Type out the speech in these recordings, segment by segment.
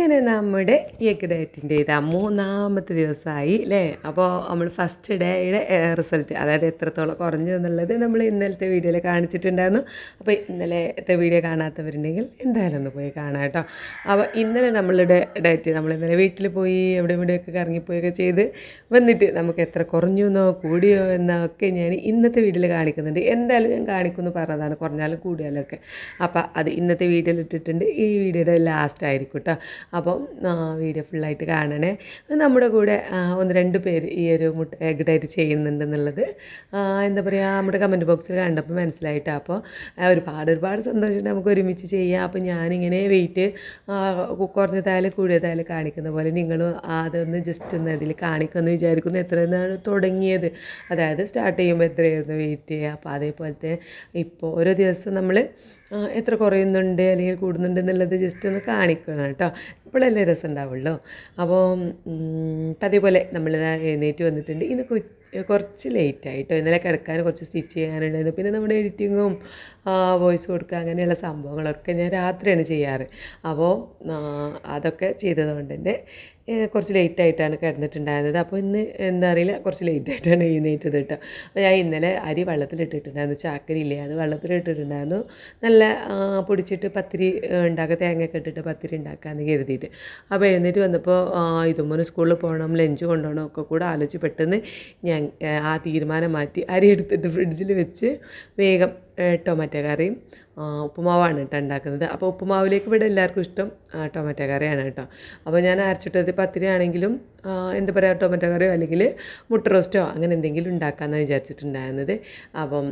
അങ്ങനെ നമ്മുടെ എഗ് ഡയറ്റിന്റെ ഇതാ മൂന്നാമത്തെ ദിവസമായി അല്ലേ അപ്പോൾ നമ്മൾ ഫസ്റ്റ് ഡേയുടെ റിസൾട്ട് അതായത് എത്രത്തോളം കുറഞ്ഞു എന്നുള്ളത് നമ്മൾ ഇന്നലത്തെ വീഡിയോയിൽ കാണിച്ചിട്ടുണ്ടായിരുന്നു. അപ്പോൾ ഇന്നലത്തെ വീഡിയോ കാണാത്തവരുണ്ടെങ്കിൽ എന്തായാലും ഒന്ന് പോയി കാണാം കേട്ടോ. അപ്പോൾ ഇന്നലെ നമ്മളുടെ ഡയറ്റ് നമ്മൾ ഇന്നലെ വീട്ടിൽ പോയി എവിടെ എവിടെയൊക്കെ കറങ്ങിപ്പോയൊക്കെ ചെയ്ത് വന്നിട്ട് നമുക്ക് എത്ര കുറഞ്ഞു എന്നോ കൂടിയോ എന്നൊക്കെ ഞാൻ ഇന്നത്തെ വീഡിയോയിൽ കാണിക്കുന്നുണ്ട്. എന്തായാലും ഞാൻ കാണിക്കുമെന്ന് പറഞ്ഞതാണ്. കുറഞ്ഞാലും കൂടിയാലും ഒക്കെ അപ്പോൾ അത് ഇന്നത്തെ വീഡിയോയിൽ ഇട്ടിട്ടുണ്ട്. ഈ വീഡിയോയുടെ ലാസ്റ്റ് ആയിരിക്കും കേട്ടോ. അപ്പം വീഡിയോ ഫുള്ളായിട്ട് കാണണേ. നമ്മുടെ കൂടെ ഒന്ന് രണ്ട് പേര് ഈ ഒരു മുട്ട എഗ് ഡയറ്റ് ചെയ്യുന്നുണ്ടെന്നുള്ളത് എന്താ പറയുക നമ്മുടെ കമന്റ് ബോക്സിൽ കണ്ടപ്പോൾ മനസ്സിലായിട്ട്. അപ്പോൾ ഒരുപാട് ഒരുപാട് സന്തോഷം നമുക്ക് ഒരുമിച്ച് ചെയ്യാം. അപ്പോൾ ഞാനിങ്ങനെ വെയിറ്റ് കുറഞ്ഞതായാലും കൂടിയതായാലും കാണിക്കുന്ന പോലെ നിങ്ങളും അതൊന്ന് ജസ്റ്റ് ഒന്ന് അതിൽ കാണിക്കുമെന്ന് വിചാരിക്കുന്നു. എത്ര എന്നാണ് തുടങ്ങിയത്? അതായത് സ്റ്റാർട്ട് ചെയ്യുമ്പോൾ എത്രയായിരുന്നു വെയിറ്റ് അപ്പോൾ അതേപോലത്തെ ഇപ്പോൾ ഓരോ ദിവസം നമ്മൾ എത്ര കുറയുന്നുണ്ട് അല്ലെങ്കിൽ കൂടുന്നുണ്ട് എന്നുള്ളത് ജസ്റ്റ് ഒന്ന് കാണിക്കണം കേട്ടോ. ഇപ്പോഴല്ലേ രസം ഉണ്ടാവുള്ളൂ അപ്പോൾ അതേപോലെ നമ്മൾ എഴുന്നേറ്റ് വന്നിട്ടുണ്ട്. ഇന്ന് കുറച്ച് ലേറ്റായിട്ടോ ഇന്നലെ കിടക്കാൻ കുറച്ച് സ്റ്റിച്ച് ചെയ്യാനുണ്ടായിരുന്നു. പിന്നെ നമ്മുടെ എഡിറ്റിങ്ങും വോയിസ് കൊടുക്കുക അങ്ങനെയുള്ള സംഭവങ്ങളൊക്കെ ഞാൻ രാത്രിയാണ് ചെയ്യാറ്. അപ്പോൾ അതൊക്കെ ചെയ്തതുകൊണ്ട് തന്നെ കുറച്ച് ലേറ്റ് ആയിട്ടാണ് കിടന്നിട്ടുണ്ടായിരുന്നത്. അപ്പോൾ ഇന്ന് എന്താ അറിയില്ല കുറച്ച് ലേറ്റായിട്ടാണ് എഴുന്നേറ്റത് കേട്ടോ. അപ്പോൾ ഞാൻ ഇന്നലെ അരി വെള്ളത്തിലിട്ടിട്ടുണ്ടായിരുന്നു. ചാക്കരി ഇല്ലേ അത് വെള്ളത്തിലിട്ടിട്ടുണ്ടായിരുന്നു. നല്ല പൊടിച്ചിട്ട് പത്തിരി ഉണ്ടാക്കുക തേങ്ങയൊക്കെ ഇട്ടിട്ട് പത്തിരി ഉണ്ടാക്കാമെന്ന് കരുതിയിട്ട്. അപ്പോൾ എഴുന്നേറ്റ് വന്നപ്പോൾ ഇതുപോലെ സ്കൂളിൽ പോകണം ലഞ്ച് കൊണ്ടുപോകണം ഒക്കെ കൂടെ ആലോചിച്ച് പെട്ടെന്ന് ഞാൻ ആ തീരുമാനം മാറ്റി അരി എടുത്തിട്ട് ഫ്രിഡ്ജിൽ വെച്ച് വേഗം ടൊമാറ്റോ കറിയും ഉപ്പുമാവാണ് കേട്ടോ ഉണ്ടാക്കുന്നത് അപ്പോൾ ഉപ്പുമാവിലേക്ക് ഇവിടെ എല്ലാവർക്കും ഇഷ്ടം ടൊമാറ്റോ കറിയാണ് കേട്ടോ അപ്പോൾ ഞാൻ അരച്ചിട്ടത് പത്തിരി ആണെങ്കിലും എന്താ പറയുക ടൊമാറ്റോ കറിയോ അല്ലെങ്കിൽ മുട്ട റോസ്റ്റോ അങ്ങനെ എന്തെങ്കിലും ഉണ്ടാക്കാമെന്നാണ് വിചാരിച്ചിട്ടുണ്ടായിരുന്നത്. അപ്പം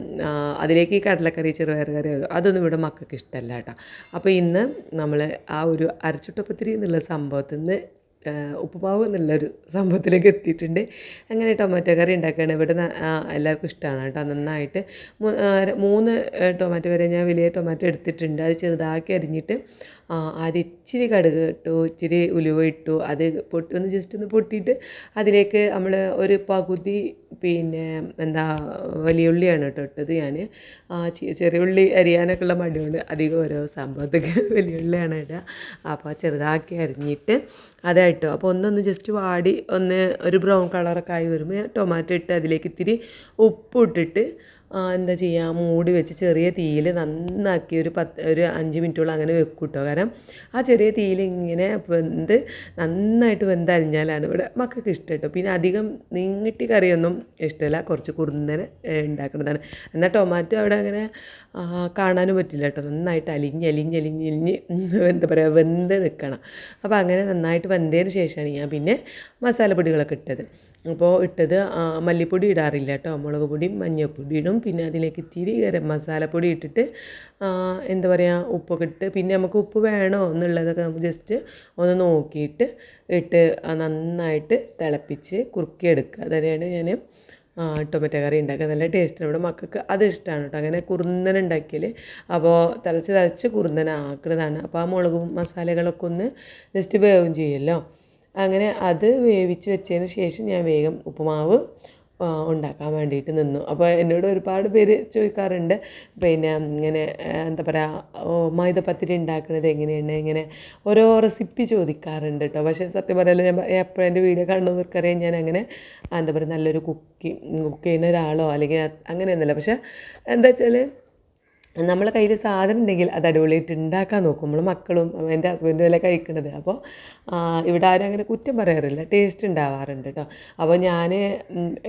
അതിലേക്ക് ഈ കടലക്കറി ചെറുപയർ കറി അതൊന്നും ഇവിടെ മക്കൾക്ക് ഇഷ്ടമല്ല കേട്ടോ അപ്പോൾ ഇന്ന് നമ്മൾ ആ ഒരു അരച്ചിട്ട പത്തിരി എന്നുള്ള സംഭവത്തിൽ നിന്ന് ഉപ്പുമാവ് എന്നുള്ളൊരു സംഭവത്തിലേക്ക് എത്തിയിട്ടുണ്ട്. അങ്ങനെ ടൊമാറ്റോ കറി ഉണ്ടാക്കുകയാണ്. ഇവിടെ എല്ലാവർക്കും ഇഷ്ടമാണ് കേട്ടോ. നന്നായിട്ട് മൂന്ന് ടൊമാറ്റോ വരെ ഞാൻ വലിയ ടൊമാറ്റോ എടുത്തിട്ടുണ്ട്. അത് ചെറുതാക്കി അരിഞ്ഞിട്ട് ആദ്യം ഇച്ചിരി കടുക് ഇട്ടു ഇച്ചിരി ഉലുവ ഇട്ടു അത് പൊട്ടി ഒന്ന് ജസ്റ്റ് ഒന്ന് പൊട്ടിയിട്ട് അതിലേക്ക് നമ്മൾ ഒരു പകുതി പിന്നെ എന്താ വലിയ ഉള്ളിയാണ് കേട്ടോ ഇട്ടത് ഞാൻ ചെറിയ ഉള്ളി അരിയാനൊക്കെ ഉള്ള മടിയുണ്ട് അധികം ഓരോ സംഭവത്തൊക്കെ വലിയ ഉള്ളിയാണ് ഇടുക അപ്പോൾ ചെറുതാക്കി അരിഞ്ഞിട്ട് അതായിട്ടോ. അപ്പോൾ ഒന്നൊന്ന് ജസ്റ്റ് വാടി ഒന്ന് ഒരു ബ്രൗൺ കളറൊക്കെ ആയി വരുമ്പോൾ ടൊമാറ്റോ ഇട്ട് അതിലേക്ക് ഇത്തിരി ഉപ്പ് ഇട്ടിട്ട് എന്താ ചെയ്യുക മൂടി വെച്ച് ചെറിയ തീയിൽ നന്നാക്കി ഒരു പത്ത് ഒരു അഞ്ച് മിനിറ്റോളം അങ്ങനെ വെക്കും കേട്ടോ കാരണം ആ ചെറിയ തീയിൽ ഇങ്ങനെ വെന്ത് നന്നായിട്ട് വെന്തരിഞ്ഞാലാണ് ഇവിടെ മക്കൾക്ക് ഇഷ്ടം കേട്ടോ പിന്നെ അധികം നീങ്ങിട്ടി കറിയൊന്നും ഇഷ്ടമല്ല കുറച്ച് കുറുന്നനെ ഉണ്ടാക്കുന്നതാണ്. എന്നാൽ ടൊമാറ്റോ അവിടെ അങ്ങനെ കാണാനും പറ്റില്ല കേട്ടോ. നന്നായിട്ട് അലിഞ്ഞ് അലിഞ്ഞ് അലിഞ്ഞ് അലിഞ്ഞ് എന്താ പറയുക വെന്ത് നിൽക്കണം. അപ്പോൾ അങ്ങനെ നന്നായിട്ട് വെന്തതിന് ശേഷമാണ് ഞാൻ പിന്നെ മസാലപ്പൊടികളൊക്കെ ഇട്ടത്. അപ്പോൾ ഇട്ടത് മല്ലിപ്പൊടി ഇടാറില്ല കേട്ടോ. മുളക് പൊടിയും മഞ്ഞൾപ്പൊടി ഇടും. പിന്നെ അതിലേക്ക് ഇത്തിരി ഗരം മസാലപ്പൊടി ഇട്ടിട്ട് എന്താ പറയുക ഉപ്പൊക്കെ ഇട്ട് പിന്നെ നമുക്ക് ഉപ്പ് വേണോ എന്നുള്ളതൊക്കെ നമുക്ക് ജസ്റ്റ് ഒന്ന് നോക്കിയിട്ട് ഇട്ട് നന്നായിട്ട് തിളപ്പിച്ച് കുറുക്കിയെടുക്കുക. തന്നെയാണ് ഞാൻ ടൊമാറ്റോ കറി ഉണ്ടാക്കുക നല്ല ടേസ്റ്റാണ്. ഇവിടെ മക്കൾക്ക് അത് ഇഷ്ടമാണ് കേട്ടോ. അങ്ങനെ കുറുന്നൻ ഉണ്ടാക്കിയാൽ അപ്പോൾ തിളച്ച് തിളച്ച് കുറുന്നൻ ആക്കുന്നതാണ്. അപ്പോൾ ആ മുളകും മസാലകളൊക്കെ ഒന്ന് ജസ്റ്റ് വേവും ചെയ്യുമല്ലോ അങ്ങനെ അത് വേവിച്ച് വെച്ചതിന് ശേഷം ഞാൻ വേഗം ഉപ്പുമാവ് ഉണ്ടാക്കാൻ വേണ്ടിയിട്ട് നിന്നു. അപ്പോൾ എന്നോട് ഒരുപാട് പേര് ചോദിക്കാറുണ്ട് പിന്നെ ഇങ്ങനെ എന്താ പറയുക മൈദ മൈദപ്പത്തിരി ഉണ്ടാക്കുന്നത് എങ്ങനെയാണ് ഇങ്ങനെ ഓരോ റെസിപ്പി ചോദിക്കാറുണ്ട് കേട്ടോ പക്ഷേ സത്യം പറയാലോ ഞാൻ എപ്പോഴും എന്റെ വീഡിയോ കാണുന്നവർക്കറിയാം ഞാൻ അങ്ങനെ എന്താ പറയുക നല്ലൊരു കുക്കി കുക്ക് ചെയ്യുന്ന ഒരാളോ അല്ലെങ്കിൽ അങ്ങനെയൊന്നുമല്ല. പക്ഷേ എന്താ വെച്ചാൽ നമ്മളെ കയ്യിൽ സാധനം ഉണ്ടെങ്കിൽ അത് അടിപൊളിയായിട്ട് ഉണ്ടാക്കാൻ നോക്കും. നമ്മൾ മക്കളും എന്റെ ഹസ്ബൻഡും എല്ലാം കഴിക്കുന്നത് അപ്പോൾ ഇവിടെ ആരും അങ്ങനെ കുറ്റം പറയാറില്ല. ടേസ്റ്റ് ഉണ്ടാവാറുണ്ട് കേട്ടോ അപ്പോൾ ഞാൻ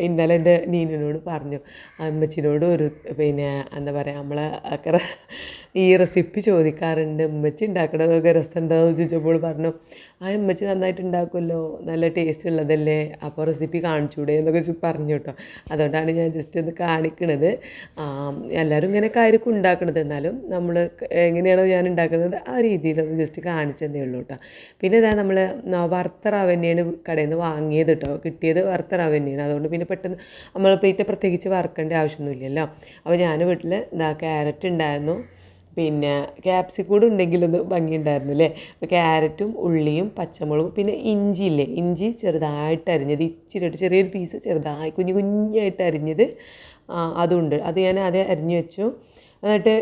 ഇന്നലെ എന്റെ നീനോട് പറഞ്ഞു. അമ്മച്ചിനോട് ഒരു പിന്നെ എന്താ പറയുക നമ്മളെ ഈ റെസിപ്പി ചോദിക്കാറുണ്ട് ഉമ്മച്ചി ഉണ്ടാക്കണതൊക്കെ രസമുണ്ടാവും ചോദിച്ചപ്പോൾ പറഞ്ഞു ആ ഉമ്മച്ചി നന്നായിട്ട് ഉണ്ടാക്കുമല്ലോ നല്ല ടേസ്റ്റ് ഉള്ളതല്ലേ അപ്പോൾ റെസിപ്പി കാണിച്ചൂടെ എന്നൊക്കെ പറഞ്ഞു കേട്ടോ. അതുകൊണ്ടാണ് ഞാൻ ജസ്റ്റ് ഒന്ന് കാണിക്കണത്. എല്ലാവരും ഇങ്ങനെ കാര്യമൊക്കെ ഉണ്ടാക്കണത്. എന്നാലും നമ്മൾ എങ്ങനെയാണോ ഞാൻ ഉണ്ടാക്കുന്നത് ആ രീതിയിലൊന്ന് ജസ്റ്റ് കാണിച്ചതേ ഉള്ളൂ കേട്ടോ. പിന്നെ ഇതാ നമ്മൾ വറുത്ത റവ തന്നെയാണ് കടയിൽ നിന്ന് വാങ്ങിയത് കേട്ടോ. കിട്ടിയത് വറുത്ത റവ തന്നെയാണ്. അതുകൊണ്ട് പിന്നെ പെട്ടെന്ന് നമ്മൾ ഇപ്പോൾ പ്രത്യേകിച്ച് വറുക്കേണ്ട ആവശ്യമൊന്നുമില്ലല്ലോ. അപ്പോൾ ഞാൻ വീട്ടിൽ എന്താ ക്യാരറ്റ് ഉണ്ടായിരുന്നു. പിന്നെ ക്യാപ്സിക്കൂടെ ഉണ്ടെങ്കിലൊന്ന് ഭംഗിയുണ്ടായിരുന്നു അല്ലേ ക്യാരറ്റും ഉള്ളിയും പച്ചമുളകും പിന്നെ ഇഞ്ചി ഇല്ലേ? ഇഞ്ചി ചെറുതായിട്ട് അരിഞ്ഞത് ഇച്ചിരി ചെറിയൊരു പീസ് ചെറുതായി കുഞ്ഞു കുഞ്ഞായിട്ട് അരിഞ്ഞത് അതുണ്ട്. അത് ഞാൻ അത് അരിഞ്ഞു വെച്ചു. എന്നിട്ട്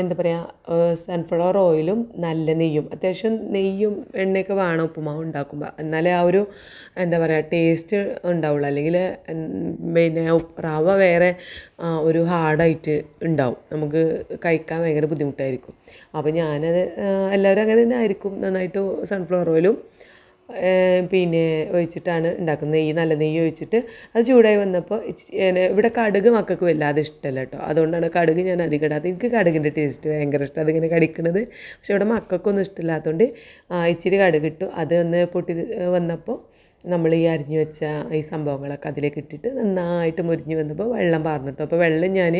എന്താ പറയുക സൺഫ്ലവർ ഓയിലും നല്ല നെയ്യും. അത്യാവശ്യം നെയ്യും എണ്ണയൊക്കെ വേണം ഉപ്പുമാവ് ഉണ്ടാക്കുമ്പോൾ എന്നാലേ ആ ഒരു എന്താ പറയുക ടേസ്റ്റ് ഉണ്ടാവുള്ളൂ. അല്ലെങ്കിൽ പിന്നെ റവ വേറെ ഒരു ഹാർഡായിട്ട് ഉണ്ടാവും. നമുക്ക് കഴിക്കാൻ ഭയങ്കര ബുദ്ധിമുട്ടായിരിക്കും. അപ്പോൾ ഞാനത് എല്ലാവരും അങ്ങനെ തന്നെ ആയിരിക്കും. നന്നായിട്ട് സൺഫ്ലവർ ഓയിലും പിന്നെ ഒഴിച്ചിട്ടാണ് ഉണ്ടാക്കുന്നത്. നെയ്യ് നല്ല നെയ്യ് ഒഴിച്ചിട്ട് അത് ചൂടായി വന്നപ്പോൾ ഇവിടെ കടുക് മക്കൾക്ക് വല്ലാതെ ഇഷ്ടമല്ല കേട്ടോ. അതുകൊണ്ടാണ് കടുക് ഞാൻ അധികം ഇടാത്തത് എനിക്ക് കടുകിന്റെ ടേസ്റ്റ് ഭയങ്കര ഇഷ്ടം അതിങ്ങനെ കടിക്കണത്. പക്ഷെ ഇവിടെ മക്കൾക്കൊന്നും ഇഷ്ടമില്ലാത്തതുകൊണ്ട് ഇച്ചിരി കടുക് ഇട്ടു. അത് ഒന്ന് പൊട്ടി വന്നപ്പോൾ നമ്മൾ ഈ അരിഞ്ഞു വെച്ച ഈ സംഭവങ്ങളൊക്കെ അതിലേക്ക് ഇട്ടിട്ട് നന്നായിട്ട് മുരിഞ്ഞ് വന്നപ്പോൾ വെള്ളം പാർന്നിട്ടു. അപ്പോൾ വെള്ളം ഞാൻ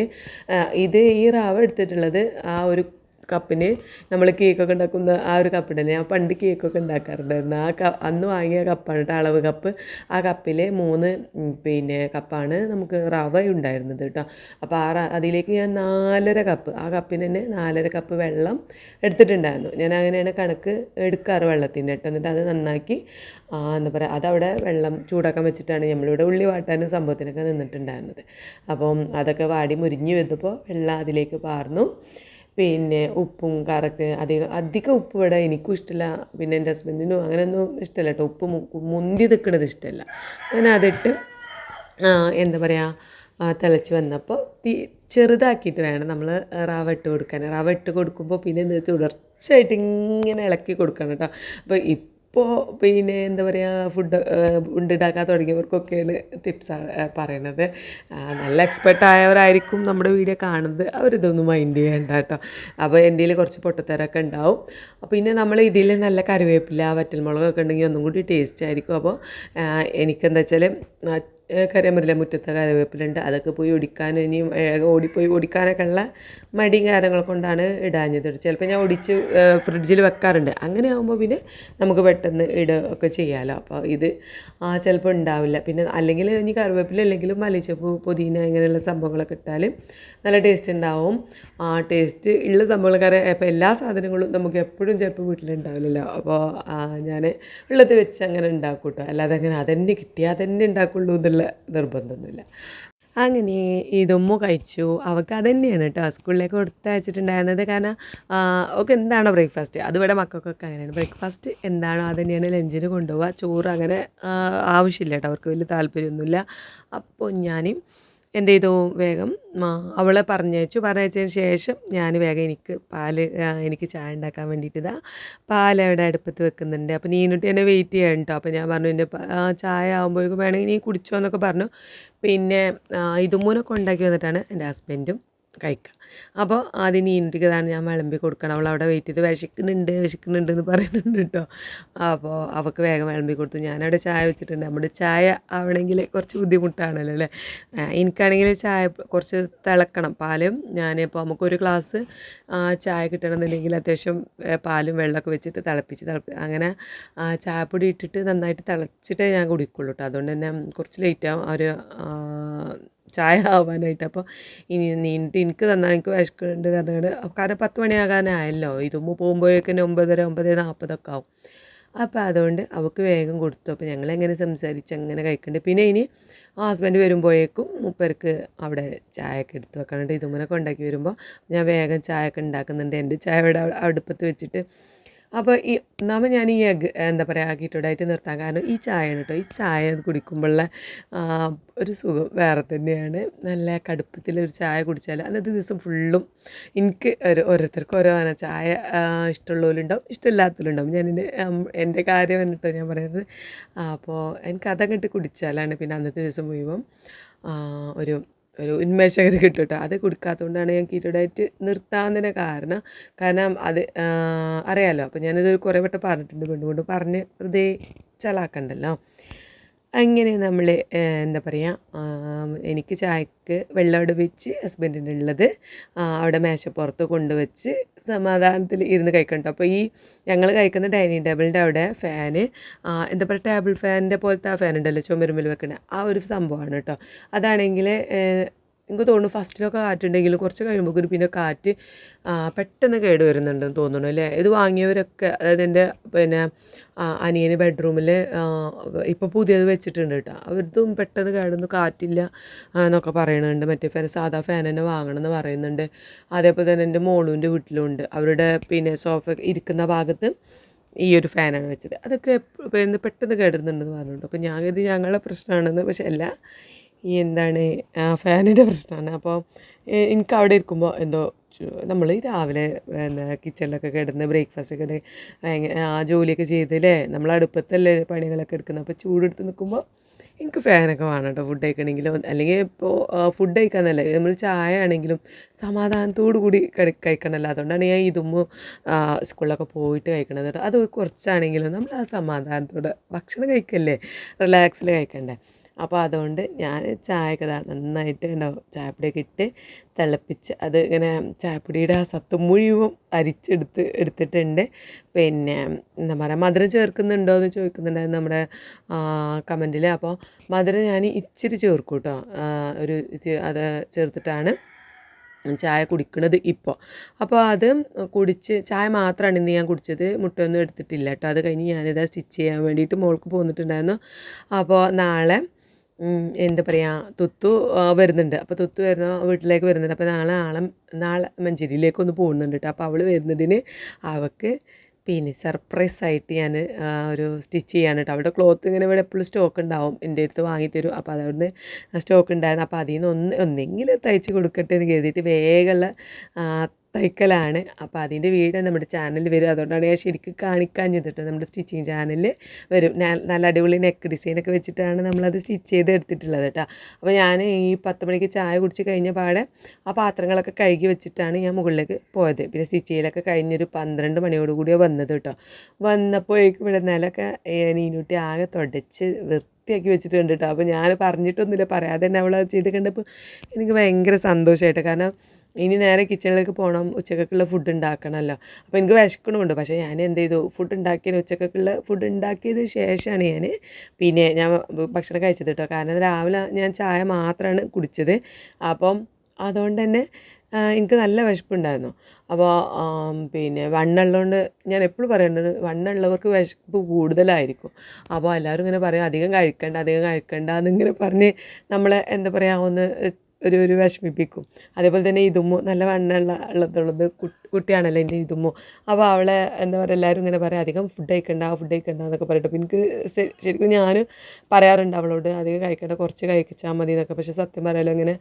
ഇത് ഈ റാവ് എടുത്തിട്ടുള്ളത് ആ ഒരു കപ്പിന് നമ്മൾ കേക്കൊക്കെ ഉണ്ടാക്കുന്ന ആ ഒരു കപ്പുണ്ടല്ലേ ഞാൻ പണ്ട് കേക്കൊക്കെ ഉണ്ടാക്കാറുണ്ടായിരുന്നു. ആ ക അന്ന് വാങ്ങിയ കപ്പാണ് കേട്ടോ അളവ് കപ്പ് ആ കപ്പിൽ മൂന്ന് പിന്നെ കപ്പാണ് നമുക്ക് റവ ഉണ്ടായിരുന്നത് കേട്ടോ അപ്പോൾ ആ അതിലേക്ക് ഞാൻ നാലര കപ്പ് ആ കപ്പിന് തന്നെ നാലര കപ്പ് വെള്ളം എടുത്തിട്ടുണ്ടായിരുന്നു. ഞാൻ അങ്ങനെയാണ് കണക്ക് എടുക്കാറ് വെള്ളത്തിന്റെ കേട്ടോ എന്നിട്ട് അത് നന്നാക്കി എന്താ പറയുക അതവിടെ വെള്ളം ചൂടാക്കാൻ വെച്ചിട്ടാണ് നമ്മളിവിടെ ഉള്ളി വാട്ടാനും സംഭവത്തിനൊക്കെ നിന്നിട്ടുണ്ടായിരുന്നത്. അപ്പം അതൊക്കെ വാടി മുരിഞ്ഞ് വന്നപ്പോൾ വെള്ളം അതിലേക്ക് പാർന്നു. പിന്നെ ഉപ്പും കറക്ക് അധികം അധികം ഉപ്പ് ഇവിടെ എനിക്കും ഇഷ്ടമില്ല പിന്നെ എന്റെ ഹസ്ബൻഡിനും അങ്ങനെയൊന്നും ഇഷ്ടമല്ല കേട്ടോ. ഉപ്പ് മുന്തി നിൽക്കുന്നത് ഇഷ്ടമല്ല അങ്ങനെ അതിട്ട് എന്താ പറയുക തിളച്ച് വന്നപ്പോൾ തീ ചെറുതാക്കിയിട്ട് വേണം നമ്മൾ റവ ഇട്ട് കൊടുക്കാൻ. റവ ഇട്ട് കൊടുക്കുമ്പോൾ പിന്നെ തുടർച്ചയായിട്ട് ഇങ്ങനെ ഇളക്കി കൊടുക്കണം കേട്ടോ. അപ്പോൾ ഇപ്പോൾ പിന്നെ എന്താ പറയുക ഫുഡ് ഉണ്ടാക്കാൻ തുടങ്ങിയവർക്കൊക്കെയാണ് ടിപ്സ് പറയണത്. നല്ല എക്സ്പെർട്ട് ആയവരായിരിക്കും നമ്മുടെ വീഡിയോ കാണുന്നത്. അവരിതൊന്നും മൈൻഡ് ചെയ്യേണ്ട കേട്ടോ അപ്പോൾ എന്റെ കുറച്ച് പൊട്ടത്തരമൊക്കെ ഉണ്ടാവും. അപ്പോൾ പിന്നെ നമ്മൾ ഇതിൽ നല്ല കറിവേപ്പില വറ്റൽമുളകൊക്കെ ഉണ്ടെങ്കിൽ ഒന്നും കൂടി ടേസ്റ്റ് ആയിരിക്കും. അപ്പോൾ എനിക്കെന്താ വെച്ചാൽ കരമറില്ല മുറ്റത്തെ കറിവേപ്പിലുണ്ട് അതൊക്കെ പോയി ഒടിക്കാൻ ഇനിയും ഓടിപ്പോയി ഒടിക്കാനൊക്കെ ഉള്ള മടിയും കാര്യങ്ങൾ കൊണ്ടാണ് ഇടാഞ്ഞത്. ചിലപ്പോൾ ഞാൻ ഒടിച്ച് ഫ്രിഡ്ജിൽ വെക്കാറുണ്ട്. അങ്ങനെ ആകുമ്പോൾ പിന്നെ നമുക്ക് പെട്ടെന്ന് ഇടുകയൊക്കെ ചെയ്യാമല്ലോ അപ്പോൾ ഇത് ആ, ചിലപ്പോൾ ഉണ്ടാവില്ല. പിന്നെ അല്ലെങ്കിൽ ഇനി കറിവേപ്പില അല്ലെങ്കിലും മല്ലിച്ചപ്പ് പുതിന ഇങ്ങനെയുള്ള സംഭവങ്ങളൊക്കെ ഇട്ടാൽ നല്ല ടേസ്റ്റ് ഉണ്ടാവും ആ ടേസ്റ്റ് ഉള്ള സംഭവങ്ങൾ അപ്പോൾ എല്ലാ സാധനങ്ങളും നമുക്ക് എപ്പോഴും ചിലപ്പോൾ വീട്ടിലുണ്ടാവില്ലല്ലോ. അപ്പോൾ ഞാൻ ഉള്ളത് വെച്ച് അങ്ങനെ ഉണ്ടാക്കും കേട്ടോ അല്ലാതെ അങ്ങനെ അതന്നെ കിട്ടിയാൽ തന്നെ ഉണ്ടാക്കുള്ളൂ എന്നുള്ള നിർബന്ധമൊന്നുമില്ല അങ്ങനെ ഇതൊമ്മ കഴിച്ചു. അവൾക്ക് അതന്നെയാണ് കേട്ടോ സ്കൂളിലേക്ക് കൊടുത്തയച്ചിട്ടുണ്ടായിരുന്നത് കാരണം ഒക്കെ എന്താണോ ബ്രേക്ക്ഫാസ്റ്റ് അതിവിടെ മക്കൾക്കൊക്കെ അങ്ങനെയാണ്. ബ്രേക്ക്ഫാസ്റ്റ് എന്താണോ തന്നെയാണ് ലഞ്ചിന് കൊണ്ടുപോവുക. ചോറ് അങ്ങനെ ആവശ്യമില്ല കേട്ടോ അവർക്ക് വലിയ താല്പര്യമൊന്നുമില്ല. അപ്പോൾ ഞാൻ എന്ത് ചെയ്തു വേഗം അവളെ പറഞ്ഞയച്ചു. പറഞ്ഞയച്ചതിന് ശേഷം ഞാൻ വേഗം എനിക്ക് പാൽ എനിക്ക് ചായ ഉണ്ടാക്കാൻ വേണ്ടിയിട്ട് ഇതാ പാൽ അവിടെ അടുപ്പത്ത് വെക്കുന്നുണ്ട്. അപ്പോൾ നീ എന്നിട്ട് എന്നെ വെയിറ്റ് ചെയ്യണം കേട്ടോ അപ്പോൾ ഞാൻ പറഞ്ഞു എന്റെ ചായ ആകുമ്പോഴേക്കും വേണമെങ്കിൽ നീ കുടിച്ചോ എന്നൊക്കെ പറഞ്ഞു. പിന്നെ ഇതുമൂലൊക്കെ ഉണ്ടാക്കി വന്നിട്ടാണ് എന്റെ ഹസ്ബൻഡും കഴിക്കുക അപ്പോൾ ആദ്യം നീനുട്ടിക്ക് ഇതാണ് ഞാൻ വിളമ്പി കൊടുക്കണം. അവൾ അവിടെ വെയിറ്റ് ചെയ്ത് വിശക്കുന്നുണ്ട് വിശക്കുന്നുണ്ട് എന്ന് പറയുന്നുണ്ട് കേട്ടോ. അപ്പോൾ അവൾക്ക് വേഗം വിളമ്പി കൊടുത്തു. ഞാനവിടെ ചായ വെച്ചിട്ടുണ്ട്. നമ്മുടെ ചായ ആവണമെങ്കിൽ കുറച്ച് ബുദ്ധിമുട്ടാണല്ലോ അല്ലേ? എനിക്കാണെങ്കിൽ ചായ കുറച്ച് തിളക്കണം. പാലും ഞാനിപ്പോൾ നമുക്കൊരു ഗ്ലാസ് ചായ കിട്ടണമെന്നുണ്ടെങ്കിൽ അത്യാവശ്യം പാലും വെള്ളമൊക്കെ വെച്ചിട്ട് തിളപ്പിച്ച് തിളപ്പി അങ്ങനെ ചായപ്പൊടി ഇട്ടിട്ട് നന്നായിട്ട് തിളച്ചിട്ടേ ഞാൻ കുടിക്കുള്ളൂ കേട്ടോ. അതുകൊണ്ട് തന്നെ കുറച്ച് ലേറ്റാവും ഒരു ചായ ആവാനായിട്ട് അപ്പോൾ ഇനി നീണ്ട് എനിക്ക് തന്നാൽ എനിക്ക് വിശക്കുന്നുണ്ട് കാരണം കാരണം പത്ത് മണിയാകാനായല്ലോ. ഇതുമ്പോൾ പോകുമ്പോഴേക്കും ഒമ്പതര ഒമ്പത് നാൽപ്പതൊക്കെ ആവും. അപ്പോൾ അതുകൊണ്ട് അവൾക്ക് വേഗം കൊടുത്തു. അപ്പോൾ ഞങ്ങളെങ്ങനെ സംസാരിച്ച് അങ്ങനെ കഴിക്കുന്നുണ്ട് പിന്നെ ഇനി ഹസ്ബൻഡ് വരുമ്പോഴേക്കും മൂപ്പർക്ക് അവിടെ ചായയൊക്കെ എടുത്ത് വെക്കാനുണ്ട് ഇതുമനൊക്കെ ഉണ്ടാക്കി വരുമ്പോൾ ഞാൻ വേഗം ചായയൊക്കെ ഉണ്ടാക്കുന്നുണ്ട്. എന്റെ ചായ ഇവിടെ അടുപ്പത്ത് വെച്ചിട്ട് അപ്പോൾ ഈ ഒന്നാമത് ഞാൻ ഈ എഗ് എന്താ പറയുക കീറ്റോഡായിട്ട് നിർത്താൻ കാരണം ഈ ചായ കേട്ടോ ഈ ചായ കുടിക്കുമ്പോഴുള്ള ഒരു സുഖം വേറെ തന്നെയാണ്. നല്ല കടുപ്പത്തിൽ ഒരു ചായ കുടിച്ചാൽ അന്നത്തെ ദിവസം ഫുള്ളും എനിക്ക് ഒരു ഓരോരുത്തർക്കും ഓരോ ചായ ഇഷ്ടമുള്ളവരുണ്ടാവും ഇഷ്ടമില്ലാത്തവരുണ്ടാവും ഞാൻ എന്റെ എന്റെ കാര്യം എന്നിട്ടോ ഞാൻ പറയുന്നത് അപ്പോൾ എനിക്ക് അതങ്ങോട്ട് കുടിച്ചാലാണ് പിന്നെ അന്നത്തെ ദിവസം മുഴുവൻ ഒരു ഒരു ഉന്മേഷകർ കിട്ടും കേട്ടോ അത് കൊടുക്കാത്തതുകൊണ്ടാണ് ഞാൻ കീറ്റോ നിർത്താൻ കാരണം കാരണം അത് അറിയാമല്ലോ അപ്പം അപ്പോൾ ഞാനിത് കുറേ വട്ടം പറഞ്ഞിട്ടുണ്ട്. വീണ്ടും വീണ്ടും പറഞ്ഞ് വെറുതെ ചളാക്കണ്ടല്ലോ. അങ്ങനെ നമ്മൾ എന്താ പറയുക എനിക്ക് ചായക്ക് വെള്ളം അവിടെ വെച്ച് ഹസ്ബൻഡിനുള്ളത് അവിടെ മേശപ്പുറത്ത് കൊണ്ടുവച്ച് സമാധാനത്തിൽ ഇരുന്ന് കഴിക്കണം അപ്പോൾ ഈ ഞങ്ങൾ കഴിക്കുന്ന ഡൈനിങ് ടേബിളിന്റെ അവിടെ ഫാന് എന്താ പറയുക ടേബിൾ ഫാനിന്റെ പോലത്തെ ആ ഫാൻ ഉണ്ടല്ലോ ചുമരുമ്പിൽ വെക്കണ ആ ഒരു സംഭവമാണ് കേട്ടോ അതാണെങ്കിൽ എനിക്ക് തോന്നുന്നു ഫസ്റ്റിലൊക്കെ കാറ്റുണ്ടെങ്കിലും കുറച്ച് കഴിയുമ്പോൾ പിന്നെ കാറ്റ് പെട്ടെന്ന് കേട് വരുന്നുണ്ടെന്ന് തോന്നുന്നു അല്ലേ? ഇത് വാങ്ങിയവരൊക്കെ അതായത് എന്റെ പിന്നെ അനിയന് ബെഡ്റൂമിൽ ഇപ്പോൾ പുതിയത് വെച്ചിട്ടുണ്ട് കേട്ടോ. അവരിതും പെട്ടെന്ന് കേടൊന്നും കാറ്റില്ല എന്നൊക്കെ പറയുന്നുണ്ട് മറ്റേ ഫാൻ സാധാ ഫാൻ തന്നെ വാങ്ങണം എന്ന് പറയുന്നുണ്ട്. അതേപോലെ തന്നെ എന്റെ മോളുവിന്റെ വീട്ടിലുണ്ട്. അവരുടെ പിന്നെ സോഫ ഇരിക്കുന്ന ഭാഗത്ത് ഈ ഒരു ഫാനാണ് വെച്ചത്. അതൊക്കെ പെട്ടെന്ന് കേടുന്നുണ്ടെന്ന് പറഞ്ഞിട്ടുണ്ട്. അപ്പോൾ ഞാൻ ഇത് ഞങ്ങളുടെ പ്രശ്നമാണെന്ന് പക്ഷേ അല്ല ഈ എന്താണ് ഫാനിന്റെ പ്രശ്നമാണ് അപ്പോൾ എനിക്ക് അവിടെ ഇരിക്കുമ്പോൾ എന്തോ നമ്മൾ രാവിലെ എന്താ കിച്ചണിലൊക്കെ കിടന്ന് ബ്രേക്ക്ഫാസ്റ്റ് ഒക്കെ ആ ജോലിയൊക്കെ ചെയ്തല്ലേ നമ്മൾ അടുപ്പത്തല്ലേ പണികളൊക്കെ എടുക്കുന്നത് അപ്പോൾ ചൂടെടുത്ത് നിൽക്കുമ്പോൾ എനിക്ക് ഫാനൊക്കെ വേണം കേട്ടോ ഫുഡ് കഴിക്കണമെങ്കിലും അല്ലെങ്കിൽ ഇപ്പോൾ ഫുഡ് കഴിക്കാന്നല്ല നമ്മൾ ചായ ആണെങ്കിലും സമാധാനത്തോടു കൂടി കഴി കഴിക്കണമല്ലോ അതുകൊണ്ടാണ് ഞാൻ ഇതും സ്കൂളിലൊക്കെ പോയിട്ട് കഴിക്കണത് കേട്ടോ അത് കുറച്ചാണെങ്കിലും നമ്മൾ ആ സമാധാനത്തോടെ ഭക്ഷണം കഴിക്കല്ലേ റിലാക്സിൽ കഴിക്കണ്ടേ. അപ്പോൾ അതുകൊണ്ട് ഞാൻ ചായയൊക്കെ നന്നായിട്ട് ഉണ്ടാവും ചായപ്പൊടിയൊക്കെ ഇട്ട് തിളപ്പിച്ച് അത് ഇങ്ങനെ ചായപ്പൊടിയുടെ ആ സത്ത് മുഴുവൻ അരിച്ചെടുത്ത് എടുത്തിട്ടുണ്ട്. പിന്നെ എന്താ പറയുക മധുരം ചേർക്കുന്നുണ്ടോ എന്ന് ചോദിക്കുന്നുണ്ടായിരുന്നു നമ്മുടെ കമന്റിൽ. അപ്പോൾ മധുരം ഞാൻ ഇച്ചിരി ചേർക്കും കേട്ടോ. ഒരു അത് ചേർത്തിട്ടാണ് ചായ കുടിക്കുന്നത് ഇപ്പോൾ. അപ്പോൾ അത് കുടിച്ച് ചായ മാത്രമാണ് ഇന്ന് ഞാൻ കുടിച്ചത്. മുട്ടയൊന്നും എടുത്തിട്ടില്ല കേട്ടോ. അത് കഴിഞ്ഞ് ഞാനിത് സ്റ്റിച്ച് ചെയ്യാൻ വേണ്ടിയിട്ട് മോൾക്ക് പോന്നിട്ടുണ്ടായിരുന്നു. അപ്പോൾ നാളെ എന്താ പറയുക തുത്തു വരുന്നുണ്ട്. അപ്പോൾ തുത്തു വരുന്ന വീട്ടിലേക്ക് വരുന്നുണ്ട്. അപ്പോൾ നാളെ ആളെ നാളെ മഞ്ചേരിയിലേക്കൊന്ന് പോകുന്നുണ്ട് കേട്ടോ അപ്പോൾ അവൾ വരുന്നതിന് അവൾക്ക് പിന്നെ സർപ്രൈസ് ആയിട്ട് ഞാൻ ഒരു സ്റ്റിച്ച് ചെയ്യാണ് കേട്ടോ അവളുടെ ക്ലോത്ത് ഇങ്ങനെ ഇവിടെ എപ്പോഴും സ്റ്റോക്ക് ഉണ്ടാവും. എന്റെ അടുത്ത് വാങ്ങിത്തരും അപ്പോൾ അതവിടുന്ന് സ്റ്റോക്ക് ഉണ്ടായിരുന്നു. അപ്പോൾ അതിൽ നിന്ന് ഒന്ന് ഒന്നെങ്കിലും തയ്ച്ച് കൊടുക്കട്ടെ എന്ന് കരുതിയിട്ട് വേഗമുള്ള തയ്ക്കലാണ് അപ്പോൾ അതിന്റെ വീഡിയോ നമ്മുടെ ചാനലിൽ വരും. അതുകൊണ്ടാണ് ഞാൻ ശരിക്കും കാണിക്കാൻ ചെയ്തിട്ട് നമ്മുടെ സ്റ്റിച്ചിങ് ചാനലിൽ വരും. നല്ല അടിപൊളി നെക്ക് ഡിസൈനൊക്കെ വെച്ചിട്ടാണ് നമ്മളത് സ്റ്റിച്ച് ചെയ്ത് എടുത്തിട്ടുള്ളത് കേട്ടോ അപ്പോൾ ഞാൻ ഈ പത്ത് മണിക്ക് ചായ കുടിച്ച് കഴിഞ്ഞ പാടെ ആ പാത്രങ്ങളൊക്കെ കഴുകി വെച്ചിട്ടാണ് ഞാൻ മുകളിലേക്ക് പോയത്. പിന്നെ സ്റ്റിച്ച് ചെയ്യലൊക്കെ കഴിഞ്ഞൊരു പന്ത്രണ്ട് മണിയോടുകൂടിയാണ് വന്നത് കേട്ടോ വന്നപ്പോഴേക്കും ഇവിടെ നിലൊക്കെ നീനൂട്ടി ആകെ തുടച്ച് വൃത്തിയാക്കി വെച്ചിട്ടുണ്ട് കേട്ടോ അപ്പോൾ ഞാൻ പറഞ്ഞിട്ടൊന്നുമില്ല. പറയാതെ തന്നെ അവൾ ചെയ്ത് കണ്ടപ്പോൾ എനിക്ക് ഭയങ്കര സന്തോഷമായിട്ട് കാരണം ഇനി നേരെ കിച്ചണിലേക്ക് പോകണം ഉച്ചക്കൊക്കെയുള്ള ഫുഡ് ഉണ്ടാക്കണമല്ലോ അപ്പോൾ എനിക്ക് വിശക്കണമുണ്ട്. പക്ഷേ ഞാൻ എന്ത് ചെയ്തു? ഫുഡ് ഉണ്ടാക്കിയതിന് ഉച്ചക്കൊക്കെയുള്ള ഫുഡ് ഉണ്ടാക്കിയതിന് ശേഷമാണ് ഞാൻ പിന്നെ ഞാൻ ഭക്ഷണം കഴിച്ചത് കേട്ടോ. കാരണം രാവിലെ ഞാൻ ചായ മാത്രമാണ് കുടിച്ചത്. അപ്പം അതുകൊണ്ട് തന്നെ എനിക്ക് നല്ല വിശപ്പുണ്ടായിരുന്നു. അപ്പോൾ പിന്നെ വണ്ണുള്ളതുകൊണ്ട് ഞാൻ എപ്പോഴും പറയുന്നത് വണ്ണുള്ളവർക്ക് വിശപ്പ് കൂടുതലായിരിക്കും. അപ്പോൾ എല്ലാവരും ഇങ്ങനെ പറയും അധികം കഴിക്കണ്ട അധികം കഴിക്കണ്ട എന്നിങ്ങനെ പറഞ്ഞ് നമ്മളെ എന്താ പറയുക ഒന്ന് ഒരു ഒരു വിഷമിപ്പിക്കും. അതേപോലെ തന്നെ ഇതും നല്ല വണ്ണമുള്ള ഉള്ളതുള്ളത് കുട്ടിയാണല്ലോ എന്റെ ഇതുമ്മു. അപ്പോൾ അവളെ എന്താ പറയുക എല്ലാവരും ഇങ്ങനെ പറയാം അധികം ഫുഡ് കഴിക്കണ്ട ഫുഡ് കഴിക്കണ്ട എന്നൊക്കെ പറയട്ടെ എനിക്ക് ശരിക്കും ഞാൻ പറയാറുണ്ട് അവളോട് അധികം കഴിക്കണ്ട കുറച്ച് കഴിച്ചാൽ മതി എന്നൊക്കെ. പക്ഷേ സത്യം പറയാലോ ഇങ്ങനെ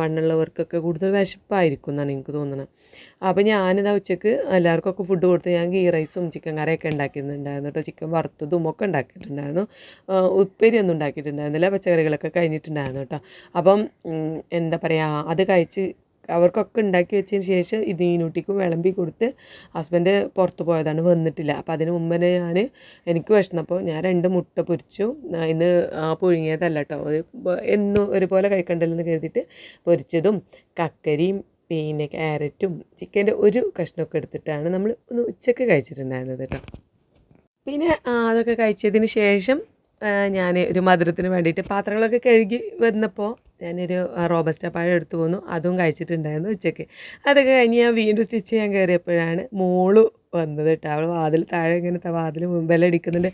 വണ്ണുള്ളവർക്കൊക്കെ കൂടുതൽ വിശപ്പായിരിക്കും എന്നാണ് എനിക്ക് തോന്നുന്നത് അപ്പോൾ ഞാനിതാ ഉച്ചയ്ക്ക് എല്ലാവർക്കൊക്കെ ഫുഡ് കൊടുത്ത് ഞാൻ ഗീ റൈസും ചിക്കൻ കറിയൊക്കെ ഉണ്ടാക്കിയിട്ടുണ്ടായിരുന്നു കേട്ടോ. ചിക്കൻ വറുത്തതും ഒക്കെ ഉണ്ടാക്കിയിട്ടുണ്ടായിരുന്നു. ഉപ്പേരിയൊന്നും ഉണ്ടാക്കിയിട്ടുണ്ടായിരുന്നില്ല. പച്ചക്കറികളൊക്കെ കഴിഞ്ഞിട്ടുണ്ടായിരുന്നു കേട്ടോ. അപ്പം എന്താ പറയുക അത് കഴിച്ച് അവർക്കൊക്കെ ഉണ്ടാക്കി വെച്ചതിന് ശേഷം ഇത് ഈനൂട്ടിക്കും വിളമ്പി കൊടുത്ത് ഹസ്ബൻഡ് പുറത്ത് പോയതാണ് വന്നിട്ടില്ല. അപ്പോൾ അതിന് മുമ്പ് ഞാൻ എനിക്ക് വിശന്നപ്പോൾ ഞാൻ രണ്ട് മുട്ട പൊരിച്ചു. ഇന്ന് ആ, പുഴുങ്ങിയതല്ല കേട്ടോ എന്നും ഒരുപോലെ കഴിക്കണ്ടല്ലോ എന്ന് കരുതിയിട്ട് പൊരിച്ചതും കക്കരിയും പിന്നെ ക്യാരറ്റും ചിക്കന്റെ ഒരു കഷ്ണമൊക്കെ എടുത്തിട്ടാണ് നമ്മൾ ഒന്ന് ഉച്ചയ്ക്ക് കഴിച്ചിട്ടുണ്ടായിരുന്നത് കേട്ടോ പിന്നെ അതൊക്കെ കഴിച്ചതിന് ശേഷം ഞാൻ ഒരു മധുരത്തിന് വേണ്ടിയിട്ട് പാത്രങ്ങളൊക്കെ കഴുകി വന്നപ്പോൾ ഞാനൊരു റോബസ്റ്റ പഴം എടുത്തു പോന്നു. അതും കഴിച്ചിട്ടുണ്ടായിരുന്നു ഉച്ചയ്ക്ക് അതൊക്കെ കഴിഞ്ഞ് ഞാൻ വീണ്ടും സ്റ്റിച്ച് ചെയ്യാൻ കയറിയപ്പോഴാണ് മോൾ വന്നത് കേട്ടോ. അവൾ വാതിൽ താഴെ ഇങ്ങനത്തെ വാതിൽ മുമ്പെല്ലാം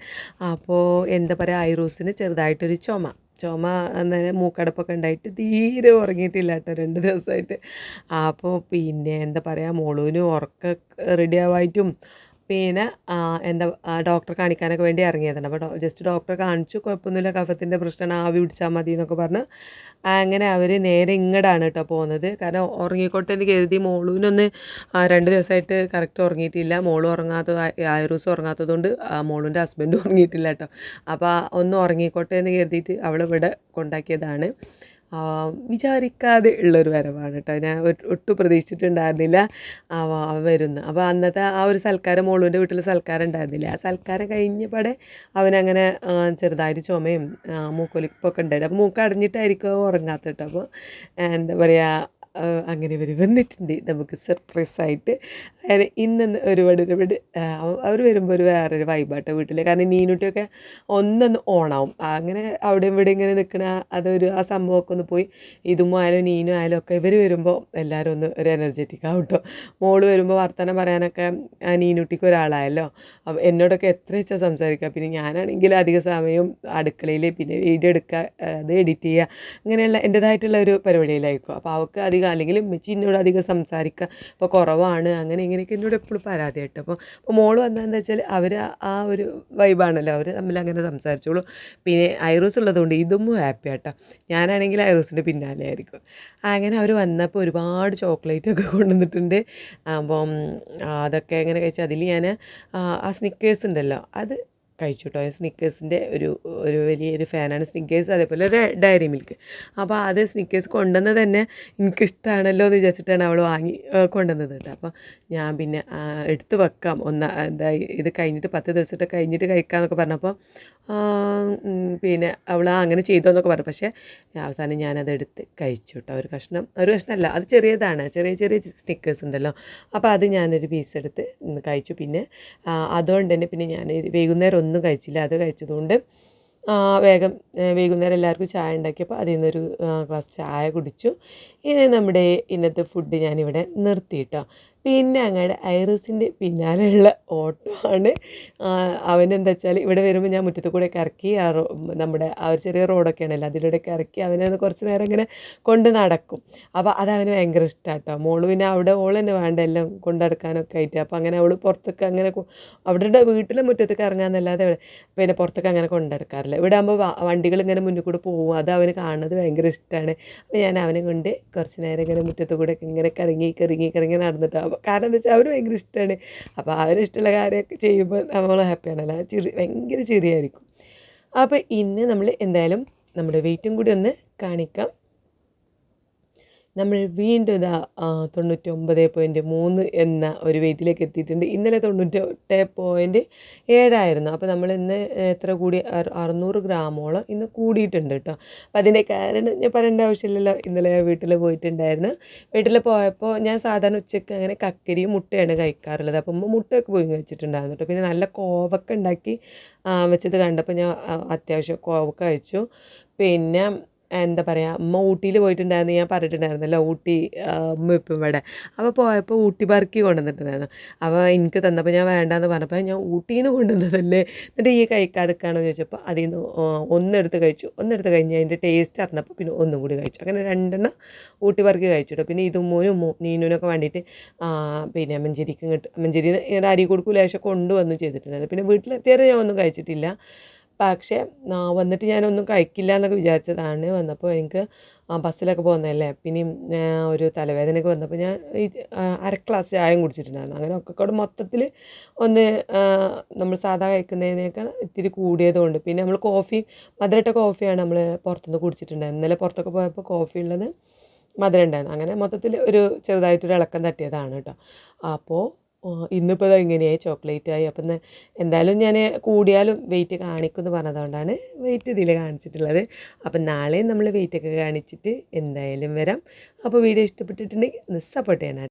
അപ്പോൾ എന്താ പറയുക ഐറൂസിന് ചെറുതായിട്ടൊരു ചുമ. ചുമ എന്നാൽ മൂക്കടപ്പൊക്കെ ഉണ്ടായിട്ട് തീരെ ഉറങ്ങിയിട്ടില്ല കേട്ടോ രണ്ട് ദിവസമായിട്ട്. അപ്പോൾ പിന്നെ എന്താ പറയുക മോളൂന് ഉറക്ക റെഡി ആവായിട്ടും പിന്നെ എന്താ ഡോക്ടർ കാണിക്കാനൊക്കെ വേണ്ടി ഇറങ്ങിയതാണ്. അപ്പോൾ ജസ്റ്റ് ഡോക്ടറെ കാണിച്ചു കുഴപ്പമൊന്നുമില്ല കഫത്തിന്റെ പ്രശ്നമാണ് ആവി പിടിച്ചാൽ മതി എന്നൊക്കെ പറഞ്ഞ് അങ്ങനെ അവർ നേരെ ഇങ്ങടാണ് കേട്ടോ പോകുന്നത്. കാരണം ഉറങ്ങിക്കോട്ടെ എന്ന് കരുതി മോളൂനൊന്ന് രണ്ട് ദിവസമായിട്ട് കറക്റ്റ് ഉറങ്ങിയിട്ടില്ല. മോളും ഉറങ്ങാത്ത ആയുറൂസും ഉറങ്ങാത്തത് കൊണ്ട് മോളൂന്റെ ഹസ്ബൻഡും ഉറങ്ങിയിട്ടില്ല കേട്ടോ. അപ്പോൾ ഒന്ന് ഉറങ്ങിക്കോട്ടെ എന്ന് കരുതിയിട്ട് അവളിവിടെ കൊണ്ടാക്കിയതാണ്. വിചാരിക്കാതെ ഉള്ളൊരു വരവാണ് കേട്ടോ ഞാൻ ഒട്ട്- പ്രതീക്ഷിച്ചിട്ടുണ്ടായിരുന്നില്ല. വരുന്നു. അപ്പോൾ അന്നത്തെ ആ ഒരു സൽക്കാരം മോളുവിന്റെ വീട്ടിൽ സൽക്കാരം ഉണ്ടായിരുന്നില്ല. ആ സൽക്കാരം കഴിഞ്ഞപാടെ അവനങ്ങനെ ചെറുതായിട്ട് ചുമയും മൂക്കൊലിപ്പൊക്കെ ഉണ്ടായിരുന്നു. അപ്പോൾ മൂക്ക് അടഞ്ഞിട്ടായിരിക്കും ഉറങ്ങാത്ത കേട്ടോ അപ്പോൾ എന്താ പറയുക അങ്ങനെ ഇവർ വന്നിട്ടുണ്ട്. നമുക്ക് സർപ്രൈസായിട്ട് അങ്ങനെ ഇന്ന് ഒരുപാട് ഒരുപാട് അവർ വരുമ്പോൾ ഒരു വേറൊരു വൈബാട്ട വീട്ടിൽ കാരണം നീനുട്ടിയൊക്കെ ഒന്നൊന്ന് ഓണാവും. അങ്ങനെ അവിടെ ഇവിടെ ഇങ്ങനെ നിൽക്കണ അതൊരു ആ സംഭവമൊക്കെ ഒന്ന് പോയി. ഇതും ആയാലും നീനും ആയാലും ഒക്കെ ഇവർ വരുമ്പോൾ എല്ലാവരും ഒന്ന് ഒരു എനർജറ്റിക് ആവും കേട്ടോ മോൾ വരുമ്പോൾ വർത്തമാനം പറയാനൊക്കെ ആ നീനുട്ടിക്ക് ഒരാളായല്ലോ. എന്നോടൊക്കെ എത്ര വെച്ചാൽ സംസാരിക്കുക പിന്നെ ഞാനാണെങ്കിൽ അധിക സമയം അടുക്കളയിൽ പിന്നെ വീഡിയോ എടുക്കുക അത് എഡിറ്റ് ചെയ്യുക അങ്ങനെയുള്ള എന്റെതായിട്ടുള്ള ഒരു പരിപാടിയിലായിരിക്കും. അപ്പോൾ അവൾക്ക് അധികം അല്ലെങ്കിൽ ഉമ്മച്ചി എന്നോട് അധികം സംസാരിക്കുക. ഇപ്പോൾ കുറവാണ്. അങ്ങനെ ഇങ്ങനെയൊക്കെ എന്നോട് എപ്പോഴും പരാതി അപ്പോൾ അപ്പോൾ മോൾ വന്നതെന്ന് വെച്ചാൽ അവർ ആ ഒരു വൈബാണല്ലോ അവർ തമ്മിൽ അങ്ങനെ സംസാരിച്ചോളൂ. പിന്നെ ഐറോസ് ഉള്ളതുകൊണ്ട് ഇതും ഹാപ്പി ആട്ടോ. ഞാനാണെങ്കിൽ ഐറൂസിന്റെ പിന്നാലെ ആയിരിക്കും. അങ്ങനെ അവർ വന്നപ്പോൾ ഒരുപാട് ചോക്ലേറ്റ് ഒക്കെ കൊണ്ടുവന്നിട്ടുണ്ട്. അപ്പം അതൊക്കെ എങ്ങനെ കഴിച്ചാൽ അതിൽ ഞാൻ ആ സ്നിക്കേഴ്സ് ഉണ്ടല്ലോ. അത് കഴിച്ചു കേട്ടോ. സ്നിക്കേഴ്സിന്റെ ഒരു ഒരു വലിയൊരു ഫാനാണ് സ്നിക്കേഴ്സ് അതേപോലെ ഒരു ഡയറി മിൽക്ക് അപ്പോൾ അത് സ്നിക്കേഴ്സ് കൊണ്ടുവന്നത് തന്നെ എനിക്കിഷ്ടമാണല്ലോ എന്ന് വിചാരിച്ചിട്ടാണ് അവൾ വാങ്ങി കൊണ്ടുവന്നത് കേട്ടോ. അപ്പോൾ ഞാൻ പിന്നെ എടുത്ത് വെക്കാം. ഒന്ന് എന്താ ഇത് കഴിഞ്ഞിട്ട് പത്ത് ദിവസത്തെ കഴിഞ്ഞിട്ട് കഴിക്കാമെന്നൊക്കെ പറഞ്ഞപ്പോൾ പിന്നെ അവൾ അങ്ങനെ ചെയ്തു എന്നൊക്കെ പറഞ്ഞു. പക്ഷേ അവസാനം ഞാനത് എടുത്ത് കഴിച്ചു കേട്ടോ ഒരു കഷ്ണം ഒരു കഷ്ണമല്ല അത് ചെറിയതാണ്. ചെറിയ ചെറിയ സ്റ്റിക്കേഴ്സ് ഉണ്ടല്ലോ. അപ്പോൾ അത് ഞാനൊരു പീസ് എടുത്ത് കഴിച്ചു. പിന്നെ അതുകൊണ്ട് തന്നെ പിന്നെ ഞാൻ വൈകുന്നേരം ഒന്നും കഴിച്ചില്ല. അത് കഴിച്ചതുകൊണ്ട് വേഗം വൈകുന്നേരം എല്ലാവർക്കും ചായ ഉണ്ടാക്കിയപ്പോൾ അതിൽ നിന്നൊരു ഗ്ലാസ് ചായ കുടിച്ചു. ഇനി നമ്മുടെ ഇന്നത്തെ ഫുഡ് ഞാനിവിടെ നിർത്തിയിട്ടോ. പിന്നെ അങ്ങയുടെ ഐറിസിന്റെ പിന്നാലെയുള്ള ഓട്ടോ ആണ് അവനെന്താ വെച്ചാൽ ഇവിടെ വരുമ്പോൾ ഞാൻ മുറ്റത്ത് കൂടെ ഇറക്കി ആ നമ്മുടെ ആ ഒരു ചെറിയ റോഡൊക്കെ ആണല്ലോ കറക്കി അവനെ കുറച്ച് നേരം ഇങ്ങനെ കൊണ്ട് നടക്കും. അപ്പോൾ അത് അവന് ഭയങ്കര ഇഷ്ടമാണ് കേട്ടോ മോൾ പിന്നെ അവിടെ ഓൾ തന്നെ വേണ്ട എല്ലാം കൊണ്ട് നടക്കാനൊക്കെ ആയിട്ട്. അപ്പോൾ അങ്ങനെ അവൾ പുറത്തൊക്കെ അങ്ങനെ അവിടെ വീട്ടിലെ മുറ്റത്തേക്ക് ഇറങ്ങാമെന്നല്ലാതെ പിന്നെ പുറത്തൊക്കെ അങ്ങനെ കൊണ്ടെടുക്കാറില്ല ഇവിടെ ആകുമ്പോൾ വണ്ടികൾ ഇങ്ങനെ മുന്നിൽ കൂടെ പോകും അത് അവന് കാണുന്നത് ഭയങ്കര ഇഷ്ടമാണ് അപ്പോൾ ഞാൻ അവനെ കൊണ്ട് കുറച്ച് നേരം ഇങ്ങനെ മുറ്റത്ത് കൂടെ ഇങ്ങനെ കറങ്ങി കറങ്ങി കറങ്ങി നടന്നിട്ട് കാരണം എന്താ വെച്ചാൽ അവർ ഭയങ്കര ഇഷ്ടമാണ് അപ്പോൾ അവരിഷ്ടമുള്ള കാര്യമൊക്കെ ചെയ്യുമ്പോൾ നമ്മൾ ഹാപ്പിയാണല്ലോ ചിരി ഭയങ്കര ചിരിയായിരിക്കും അപ്പോൾ ഇന്ന് നമ്മൾ എന്തായാലും നമ്മുടെ വെയിറ്റും കൂടി ഒന്ന് കാണിക്കാം. നമ്മൾ വീണ്ടും ഇതാ തൊണ്ണൂറ്റി ഒമ്പത് പോയിന്റ് മൂന്ന് എന്ന ഒരു വെയിറ്റിലേക്ക് എത്തിയിട്ടുണ്ട്. ഇന്നലെ തൊണ്ണൂറ്റെട്ട് പോയിന്റ് ഏഴായിരുന്നു. അപ്പോൾ നമ്മൾ ഇന്ന് എത്ര കൂടി അറുന്നൂറ് ഗ്രാമോളം ഇന്ന് കൂടിയിട്ടുണ്ട് കേട്ടോ. അപ്പോൾ അതിന്റെ കാരണം ഞാൻ പറയേണ്ട ആവശ്യമില്ലല്ലോ. ഇന്നലെ വീട്ടിൽ പോയിട്ടുണ്ടായിരുന്നു. വീട്ടിൽ പോയപ്പോൾ ഞാൻ സാധാരണ ഉച്ചയ്ക്ക് അങ്ങനെ കക്കരിയും മുട്ടയാണ് കഴിക്കാറുള്ളത്. അപ്പം മുട്ടയൊക്കെ പോയി കഴിച്ചിട്ടുണ്ടായിരുന്നു കേട്ടോ. പിന്നെ നല്ല കോവക്ക ഉണ്ടാക്കി വെച്ചത് കണ്ടപ്പോൾ ഞാൻ അത്യാവശ്യം കോവക്ക കഴിച്ചു. പിന്നെ എന്താ പറയുക അമ്മ ഊട്ടിയിൽ പോയിട്ടുണ്ടായിരുന്നു ഞാൻ പറഞ്ഞിട്ടുണ്ടായിരുന്നല്ലോ ഊട്ടി അമ്മ ഇപ്പം ഇവിടെ. അപ്പോൾ പോയപ്പോൾ ഊട്ടി ബർക്കി കൊണ്ടുവന്നിട്ടുണ്ടായിരുന്നു. അപ്പോൾ എനിക്ക് തന്നപ്പോൾ ഞാൻ വേണ്ടാന്ന് പറഞ്ഞപ്പോൾ ഞാൻ ഊട്ടിയിൽ നിന്ന് കൊണ്ടുവന്നതല്ലേ? എന്നിട്ട് ഈ കഴിക്കാതെക്കാണെന്ന് ചോദിച്ചപ്പോൾ അതിൽ നിന്ന് ഒന്നെടുത്ത് കഴിച്ചു. ഒന്നെടുത്ത് കഴിഞ്ഞ് അതിന്റെ ടേസ്റ്റ് അറിഞ്ഞപ്പോൾ പിന്നെ ഒന്നും കൂടി കഴിച്ചു. അങ്ങനെ രണ്ടെണ്ണം ഊട്ടി ബർക്കി കഴിച്ചിട്ടു. പിന്നെ ഇതും മോനും നീനുവിനൊക്കെ വേണ്ടിയിട്ട് പിന്നെ മഞ്ചേരിക്ക് കിട്ടും മഞ്ചേരി അരി കൊടുക്കൂ ലേശം കൊണ്ടുവന്നു ചെയ്തിട്ടുണ്ടായിരുന്നു. പിന്നെ വീട്ടിലെത്തിയാൽ ഞാൻ ഒന്നും കഴിച്ചിട്ടില്ല. പക്ഷേ വന്നിട്ട് ഞാനൊന്നും കഴിക്കില്ല എന്നൊക്കെ വിചാരിച്ചതാണ്. വന്നപ്പോൾ എനിക്ക് ബസ്സിലൊക്കെ പോകുന്നതല്ലേ പിന്നെയും ഒരു തലവേദനയൊക്കെ വന്നപ്പോൾ ഞാൻ അര ഗ്ലാസ് ചായയും കുടിച്ചിട്ടുണ്ടായിരുന്നു. അങ്ങനെ ഒക്കെ കൂടെ മൊത്തത്തിൽ ഒന്ന് നമ്മൾ സാധാ കഴിക്കുന്നതിനേക്കാൾ ഇത്തിരി കൂടിയതുകൊണ്ട്. പിന്നെ നമ്മൾ കോഫി മധുരട്ട കോഫിയാണ് നമ്മൾ പുറത്തുനിന്ന് കുടിച്ചിട്ടുണ്ടായിരുന്നത്. ഇന്നലെ പുറത്തൊക്കെ പോയപ്പോൾ കോഫി ഉള്ളത് മധുരം ഉണ്ടായിരുന്നു അങ്ങനെ മൊത്തത്തിൽ ഒരു ചെറുതായിട്ടൊരു ഇളക്കം തട്ടിയതാണ് കേട്ടോ. അപ്പോൾ ഇന്നിപ്പോൾ അത് ഇങ്ങനെയായി ചോക്ലേറ്റ് ആയി. അപ്പം എന്തായാലും ഞാൻ കൂടിയാലും വെയിറ്റ് കാണിക്കുമെന്ന് പറഞ്ഞതുകൊണ്ടാണ് വെയിറ്റ് ഇതിൽ കാണിച്ചിട്ടുള്ളത്. അപ്പം നാളെയും നമ്മൾ വെയിറ്റൊക്കെ കാണിച്ചിട്ട് എന്തായാലും വരാം. അപ്പോൾ വീഡിയോ ഇഷ്ടപ്പെട്ടിട്ടുണ്ടെങ്കിൽ ഒന്ന് സപ്പോർട്ട് ചെയ്യണം.